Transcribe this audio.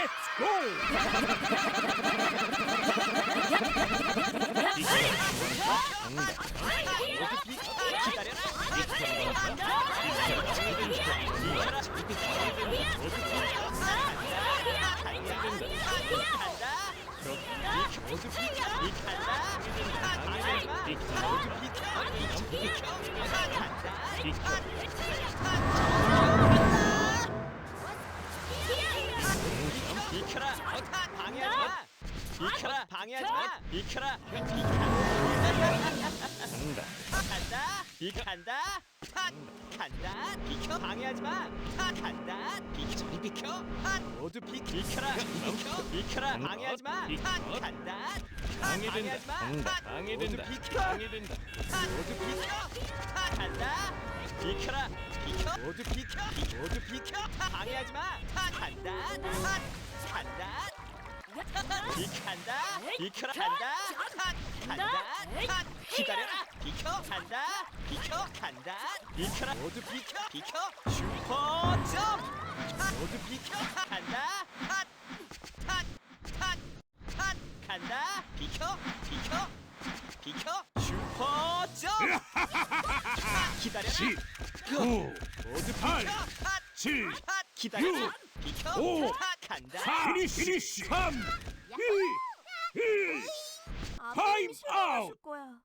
Let's go! 비켜라! 방해하지 마! 비켜라! 방해하지 마! 비켜라! 간다! 간다! 핫! 간다! 비켜! 방해하지 마! 핫! 간다! 비켜! 저리 비켜! 핫! 모두 비 비켜라! 비켜! 비켜라! 방해하지 마! 핫! 간다! 핫! 방해하지 마! 핫! 방해된다. 비켜! 방해된다. 핫! 모두 비켜! 핫! 간다! 비켜라! 비켜! 모두 비켜! 모두 비켜! 핫! 방해하지 마! 핫! 간다! 핫! 간다! 비간다! 비켜라! 간다! 핫! 간다! 핫! 기다려라! 비켜! 간다! 비켜! 간다! 비켜라! 모두 비켜! 비켜! 슈퍼 점! 핫! 모두 비켜! 간다! 핫! 핫! 핫! 핫! 간다! 비켜! 비켜! 비켜! 슈퍼 점! 핫! 기다려라! 10, 고! 9, 모두 8, 비켜! 핫! 7, 핫! 기다려라! 육, 비켜! 오, 핫! 간다! 4, 피니쉬, 3, 2, 1. 아빠 Time 힘이 싫어하실 out. 거야.